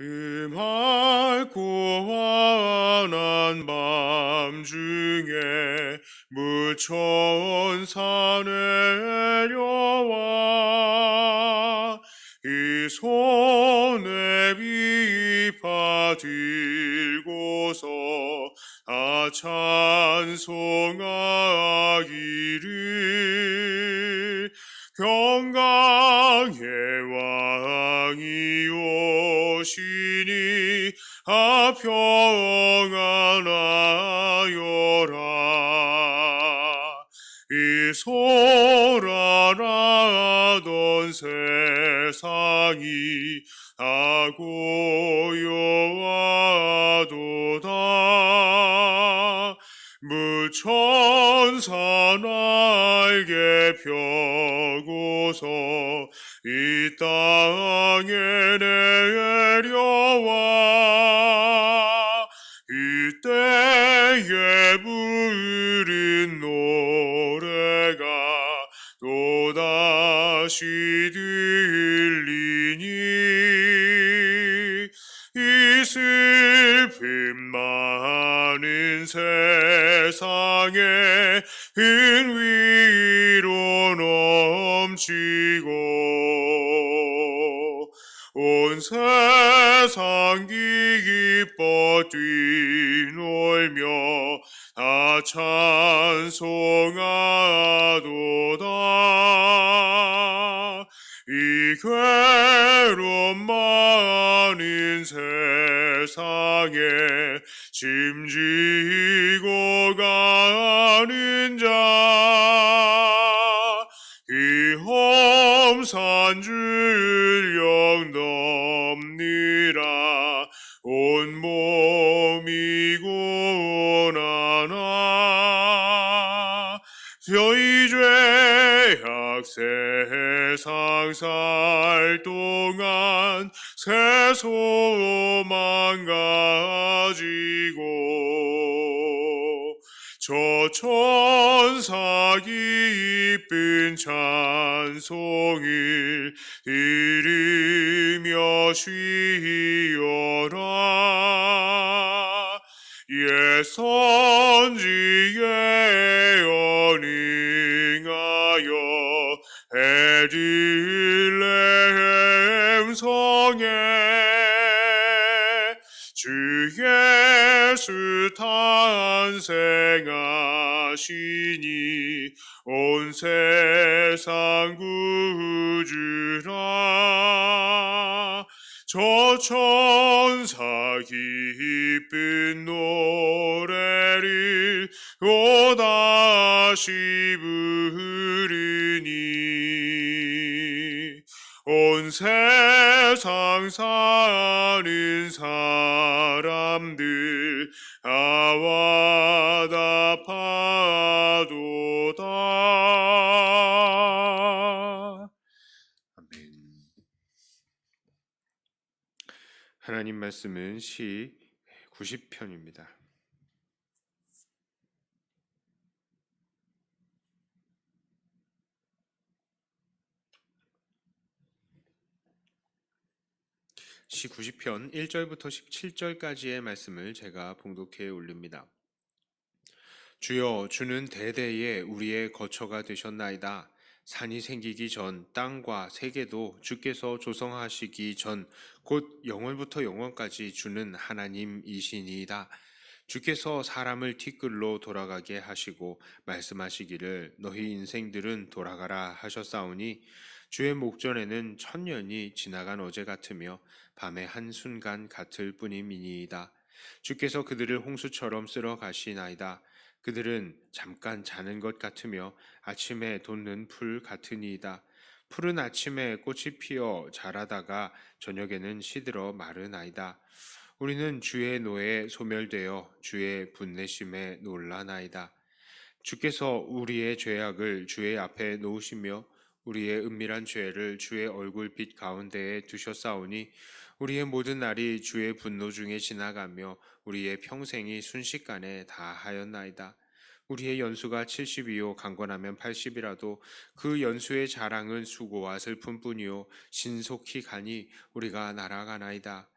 음하고 환한 밤 중에 무천사 내려와 이 손에 비파 들고서 아 찬송하기를 오시니 아 평안하여라. 이 소란하던 세상이 아 고요하도다. 무천사 날개 펴고서 이 땅에 내려와. 이때에 부른 노래가 또다시 다 찬송하도다. 이 괴로움 많은 세상에 짐지고 가는 자 이 험산 줄 저희 죄악 세상 살 동안 새 소망 가지고 저 천사 기쁜 찬송을 들으며 쉬어라. 예 선지에 언 행하여 베들레헴 성에 주 예수 탄생하시니 온 세상 구주라. 저 천사 기쁜 노래를 또다시 부르니 온 세상 사는 사람들 아와다 파도다 아멘 하나님 말씀은 시 90편입니다. 시 90편 1절부터 17절까지의 말씀을 제가 봉독해 올립니다. 주여 주는 대대에 우리의 거처가 되셨나이다. 산이 생기기 전 땅과 세계도 주께서 조성하시기 전 곧 영원부터 영원까지 주는 하나님이시니이다. 주께서 사람을 티끌로 돌아가게 하시고 말씀하시기를 너희 인생들은 돌아가라 하셨사오니 주의 목전에는 천년이 지나간 어제 같으며 밤의 한순간 같을 뿐임이니이다. 주께서 그들을 홍수처럼 쓸어 가시나이다. 그들은 잠깐 자는 것 같으며 아침에 돋는 풀 같으니이다. 푸른 아침에 꽃이 피어 자라다가 저녁에는 시들어 마르나이다. 우리는 주의 노에 소멸되어 주의 분내심에 놀라나이다. 주께서 우리의 죄악을 주의 앞에 놓으시며 우리의 은밀한 죄를 주의 얼굴빛 가운데에 두셨사오니 우리의 모든 날이 주의 분노 중에 지나가며 우리의 평생이 순식간에 다 하였나이다. 우리의 연수가 70이요 강건하면 80이라도 그 연수의 자랑은 수고와 슬픔뿐이요 신속히 가니 우리가 날아가나이다.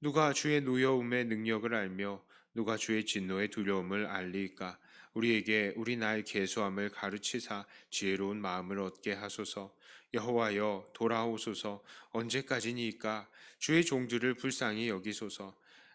누가 주의 노여움의 능력을 알며 누가 주의 진노의 두려움을 알리까 우리에게 우리 날 계수함을 가르치사 지혜로운 마음을 얻게 하소서. 여호와여 돌아오소서. 언제까지니까? 주의 종들을 불쌍히 여기소서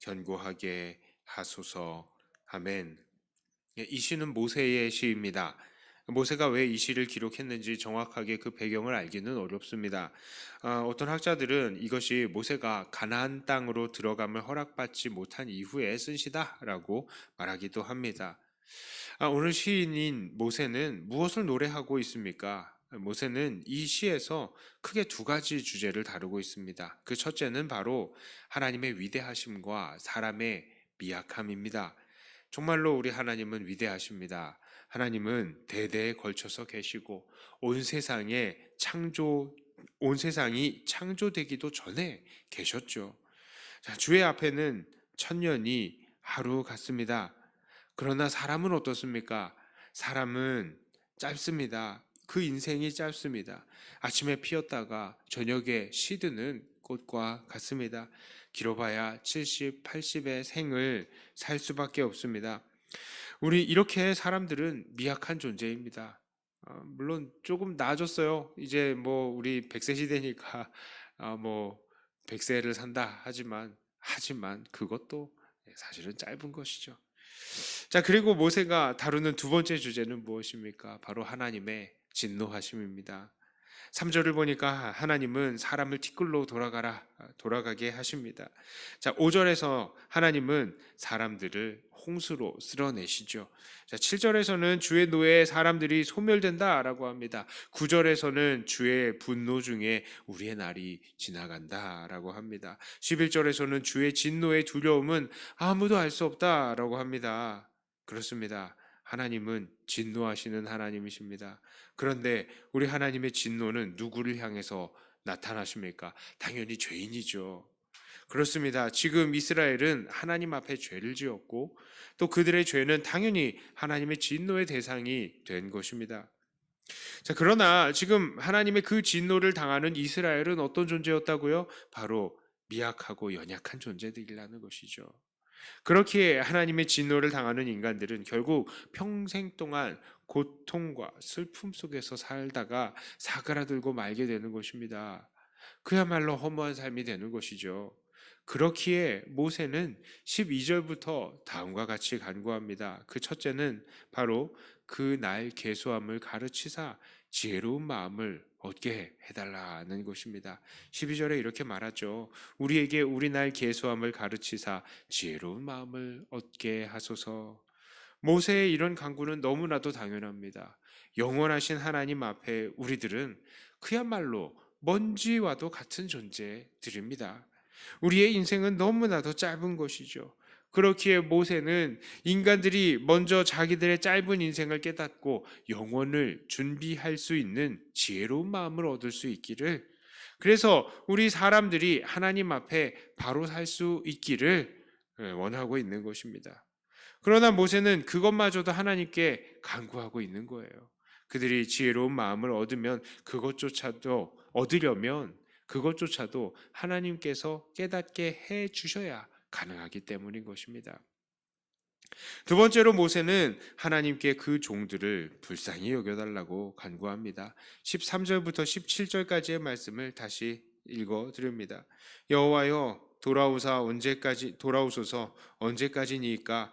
견고하게 하소서 아멘 예, 이 시는 모세의 시입니다. 모세가 왜 이 시를 기록했는지 정확하게 그 배경을 알기는 어렵습니다. 아, 어떤 학자들은 이것이 모세가 가나안 땅으로 들어감을 허락받지 못한 이후에 쓴 시다라고 말하기도 합니다. 아, 오늘 시인인 모세는 무엇을 노래하고 있습니까? 모세는 이 시에서 크게 두 가지 주제를 다루고 있습니다. 그 첫째는 바로 하나님의 위대하심과 사람의 미약함입니다. 정말로 우리 하나님은 위대하십니다. 하나님은 대대에 걸쳐서 계시고 온 세상에 창조 온 세상이 창조되기도 전에 계셨죠. 자, 주의 앞에는 천년이 하루 같습니다. 그러나 사람은 어떻습니까? 사람은 짧습니다. 그 인생이 짧습니다. 아침에 피었다가 저녁에 시드는 꽃과 같습니다. 길어봐야 70, 80의 생을 살 수밖에 없습니다. 우리 이렇게 사람들은 미약한 존재입니다. 어, 물론 조금 나아졌어요. 이제 뭐 우리 100세 시대니까 아, 뭐 100세를 산다 하지만 하지만 그것도 사실은 짧은 것이죠. 자, 그리고 모세가 다루는 두 번째 주제는 무엇입니까? 바로 하나님의 진노하심입니다. 3절을 보니까 하나님은 사람을 티끌로 돌아가라 돌아가게 하십니다. 자, 5절에서 하나님은 사람들을 홍수로 쓸어내시죠. 자, 7절에서는 주의 노예에 사람들이 소멸된다 라고 합니다. 9절에서는 주의 분노 중에 우리의 날이 지나간다 라고 합니다. 11절에서는 주의 진노의 두려움은 아무도 알 수 없다 라고 합니다. 그렇습니다. 하나님은 진노하시는 하나님이십니다. 그런데 우리 하나님의 진노는 누구를 향해서 나타나십니까? 당연히 죄인이죠. 그렇습니다. 지금 이스라엘은 하나님 앞에 죄를 지었고 또 그들의 죄는 당연히 하나님의 진노의 대상이 된 것입니다. 자, 그러나 지금 하나님의 그 진노를 당하는 이스라엘은 어떤 존재였다고요? 바로 미약하고 연약한 존재들이라는 것이죠. 그렇기에 하나님의 진노를 당하는 인간들은 결국 평생 동안 고통과 슬픔 속에서 살다가 사그라들고 말게 되는 것입니다. 그야말로 허무한 삶이 되는 것이죠. 그렇기에 모세는 12절부터 다음과 같이 간구합니다. 그 첫째는 바로 그날 계수함을 가르치사 지혜로운 마음을 얻게 해달라는 것입니다. 12절에 이렇게 말하죠. 우리에게 우리 날 계수함을 가르치사 지혜로운 마음을 얻게 하소서. 모세의 이런 강구는 너무나도 당연합니다. 영원하신 하나님 앞에 우리들은 그야말로 먼지와도 같은 존재들입니다. 우리의 인생은 너무나도 짧은 것이죠. 그렇기에 모세는 인간들이 먼저 자기들의 짧은 인생을 깨닫고 영원을 준비할 수 있는 지혜로운 마음을 얻을 수 있기를 그래서 우리 사람들이 하나님 앞에 바로 살 수 있기를 원하고 있는 것입니다. 그러나 모세는 그것마저도 하나님께 간구하고 있는 거예요. 그들이 지혜로운 마음을 얻으면 그것조차도 얻으려면 그것조차도 하나님께서 깨닫게 해 주셔야 가능하기 때문인 것입니다. 두 번째로 모세는 하나님께 그 종들을 불쌍히 여겨달라고 간구합니다. 13절부터 17절까지의 말씀을 다시 읽어 드립니다. 여호와여 돌아오사 언제까지 돌아오소서 언제까지니까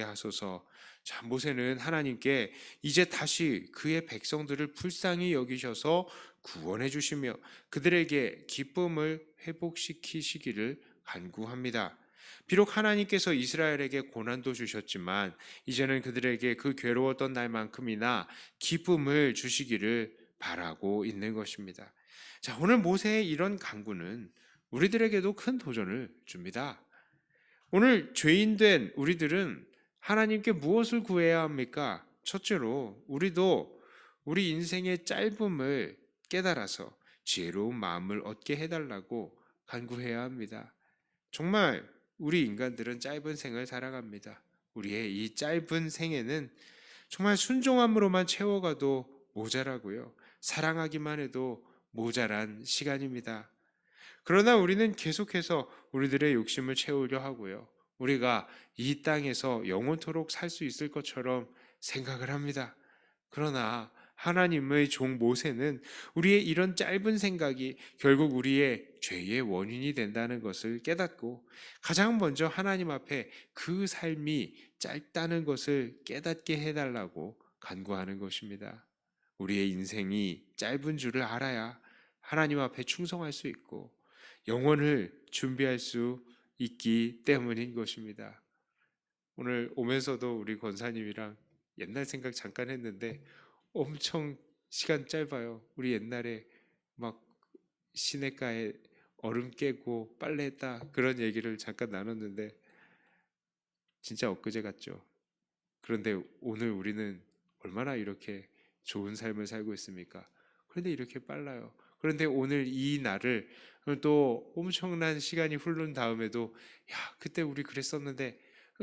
하소서 자 모세는 하나님께 이제 다시 그의 백성들을 불쌍히 여기셔서 구원해 주시며 그들에게 기쁨을 회복시키시기를 간구합니다. 비록 하나님께서 이스라엘에게 고난도 주셨지만 이제는 그들에게 그 괴로웠던 날만큼이나 기쁨을 주시기를 바라고 있는 것입니다. 자, 오늘 모세의 이런 강구는 우리들에게도 큰 도전을 줍니다. 오늘 죄인된 우리들은 하나님께 무엇을 구해야 합니까? 첫째로 우리도 우리 인생의 짧음을 깨달아서 지혜로운 마음을 얻게 해달라고 간구해야 합니다. 정말 우리 인간들은 짧은 생을 살아갑니다. 우리의 이 짧은 생에는 정말 순종함으로만 채워가도 모자라고요. 사랑하기만 해도 모자란 시간입니다. 그러나 우리는 계속해서 우리들의 욕심을 채우려 하고요. 우리가 이 땅에서 영원토록 살 수 있을 것처럼 생각을 합니다. 그러나 하나님의 종 모세는 우리의 이런 짧은 생각이 결국 우리의 죄의 원인이 된다는 것을 깨닫고 가장 먼저 하나님 앞에 그 삶이 짧다는 것을 깨닫게 해달라고 간구하는 것입니다. 우리의 인생이 짧은 줄을 알아야 하나님 앞에 충성할 수 있고 영혼을 준비할 수 있기 때문인 것입니다. 오늘 오면서도 우리 권사님이랑 옛날 생각 잠깐 했는데 엄청 시간 짧아요. 우리 옛날에 막 시내가에 얼음 깨고 빨래했다 그런 얘기를 잠깐 나눴는데 진짜 엊그제 같죠. 그런데 오늘 우리는 얼마나 이렇게 좋은 삶을 살고 있습니까? 그런데 이렇게 빨라요. 그런데 오늘 이 날을 또 엄청난 시간이 흐른 다음에도 야 그때 우리 그랬었는데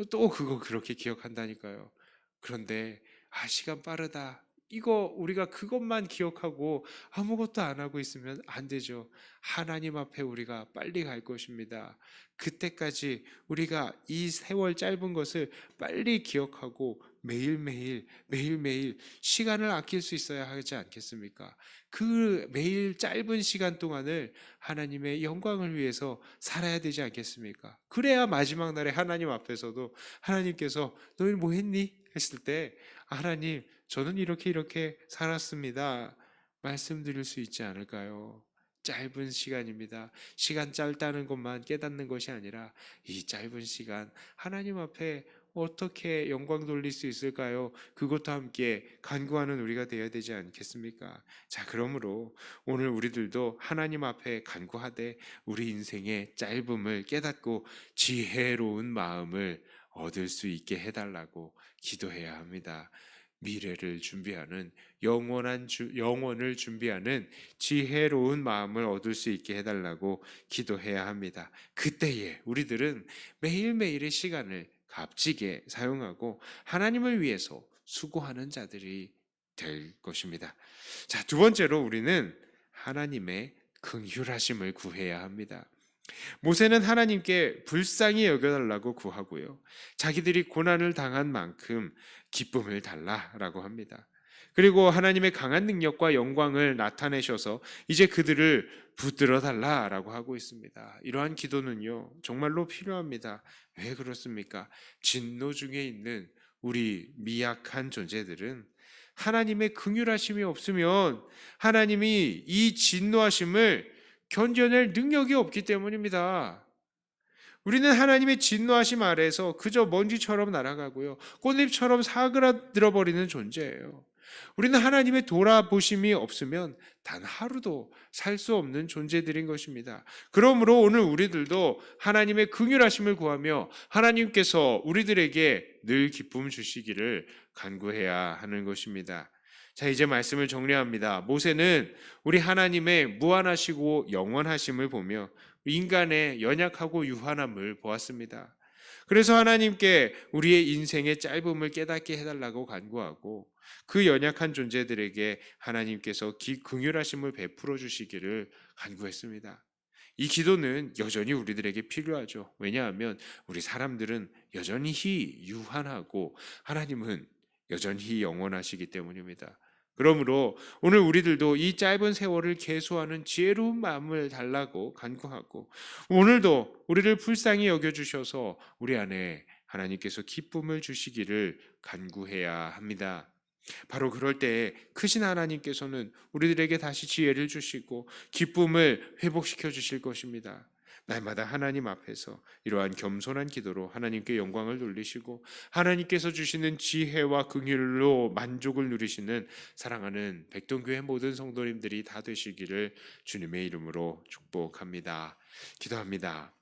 또 그거 그렇게 기억한다니까요. 그런데 아 시간 빠르다. 이거 우리가 그것만 기억하고 아무것도 안 하고 있으면 안 되죠. 하나님 앞에 우리가 빨리 갈 것입니다. 그때까지 우리가 이 세월 짧은 것을 빨리 기억하고 매일매일 매일매일 시간을 아낄 수 있어야 하지 않겠습니까? 그 매일 짧은 시간 동안을 하나님의 영광을 위해서 살아야 되지 않겠습니까? 그래야 마지막 날에 하나님 앞에서도 하나님께서 너희 뭐 했니? 했을 때 하나님 저는 이렇게 이렇게 살았습니다. 말씀드릴 수 있지 않을까요? 짧은 시간입니다. 시간 짧다는 것만 깨닫는 것이 아니라 이 짧은 시간 하나님 앞에 어떻게 영광 돌릴 수 있을까요? 그것도 함께 간구하는 우리가 되어야 되지 않겠습니까? 자, 그러므로 오늘 우리들도 하나님 앞에 간구하되 우리 인생의 짧음을 깨닫고 지혜로운 마음을 얻을 수 있게 해달라고 기도해야 합니다. 미래를 준비하는 영원한 주, 영원을 준비하는 지혜로운 마음을 얻을 수 있게 해달라고 기도해야 합니다. 그때에 우리들은 매일매일의 시간을 값지게 사용하고 하나님을 위해서 수고하는 자들이 될 것입니다. 자, 두 번째로 우리는 하나님의 긍휼하심을 구해야 합니다. 모세는 하나님께 불쌍히 여겨달라고 구하고요. 자기들이 고난을 당한 만큼 기쁨을 달라라고 합니다. 그리고 하나님의 강한 능력과 영광을 나타내셔서 이제 그들을 붙들어 달라라고 하고 있습니다. 이러한 기도는요, 정말로 필요합니다. 왜 그렇습니까? 진노 중에 있는 우리 미약한 존재들은 하나님의 긍휼하심이 없으면 하나님이 이 진노하심을 견뎌낼 능력이 없기 때문입니다. 우리는 하나님의 진노하심 아래에서 그저 먼지처럼 날아가고요. 꽃잎처럼 사그라들어 버리는 존재예요. 우리는 하나님의 돌아보심이 없으면 단 하루도 살 수 없는 존재들인 것입니다. 그러므로 오늘 우리들도 하나님의 긍휼하심을 구하며 하나님께서 우리들에게 늘 기쁨 주시기를 간구해야 하는 것입니다. 자, 이제 말씀을 정리합니다. 모세는 우리 하나님의 무한하시고 영원하심을 보며 인간의 연약하고 유한함을 보았습니다. 그래서 하나님께 우리의 인생의 짧음을 깨닫게 해달라고 간구하고 그 연약한 존재들에게 하나님께서 기, 긍휼하심을 베풀어 주시기를 간구했습니다. 이 기도는 여전히 우리들에게 필요하죠. 왜냐하면 우리 사람들은 여전히 유한하고 하나님은 여전히 영원하시기 때문입니다. 그러므로 오늘 우리들도 이 짧은 세월을 계수하는 지혜로운 마음을 달라고 간구하고 오늘도 우리를 불쌍히 여겨 주셔서 우리 안에 하나님께서 기쁨을 주시기를 간구해야 합니다. 바로 그럴 때 크신 하나님께서는 우리들에게 다시 지혜를 주시고 기쁨을 회복시켜 주실 것입니다. 날마다 하나님 앞에서 이러한 겸손한 기도로 하나님께 영광을 돌리시고 하나님께서 주시는 지혜와 긍휼로 만족을 누리시는 사랑하는 백동교회 모든 성도님들이 다 되시기를 주님의 이름으로 축복합니다. 기도합니다.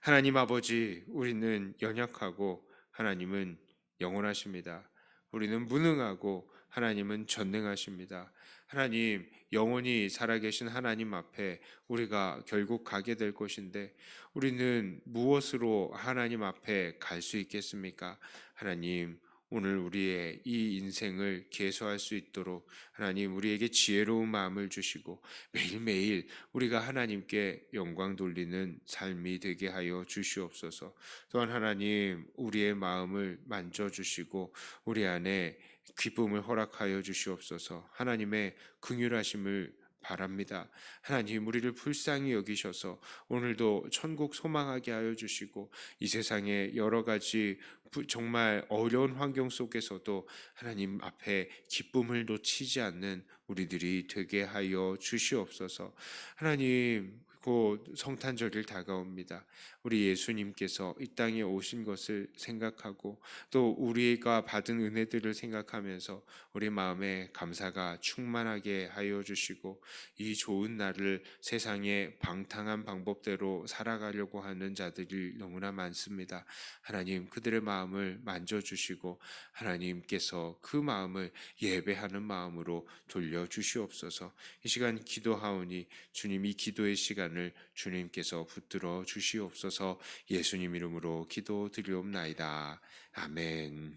하나님 아버지, 우리는 연약하고 하나님은 영원하십니다. 우리는 무능하고 하나님은 전능하십니다. 하나님, 영원히 살아계신 하나님 앞에 우리가 결국 가게 될 것인데 우리는 무엇으로 하나님 앞에 갈 수 있겠습니까? 하나님, 오늘 우리의 이 인생을 계수할 수 있도록 하나님 우리에게 지혜로운 마음을 주시고 매일매일 우리가 하나님께 영광 돌리는 삶이 되게 하여 주시옵소서. 또한 하나님 우리의 마음을 만져 주시고 우리 안에 기쁨을 허락하여 주시옵소서. 하나님의 긍휼하심을 바랍니다. 하나님 우리를 불쌍히 여기셔서 오늘도 천국 소망하게 하여 주시고 이 세상에 여러 가지 부- 정말 어려운 환경 속에서도 하나님 앞에 기쁨을 놓치지 않는 우리들이 되게 하여 주시옵소서. 하나님 곧 성탄절일 다가옵니다. 우리 예수님께서 이 땅에 오신 것을 생각하고 또 우리가 받은 은혜들을 생각하면서 우리 마음에 감사가 충만하게 하여 주시고 이 좋은 날을 세상의 방탕한 방법대로 살아가려고 하는 자들이 너무나 많습니다. 하나님 그들의 마음을 만져 주시고 하나님께서 그 마음을 예배하는 마음으로 돌려 주시옵소서. 이 시간 기도하오니 주님 이 기도의 시간을 주님께서 붙들어 주시 옵소서. 예수님 이름으로 기도 드리옵나이다. 아멘.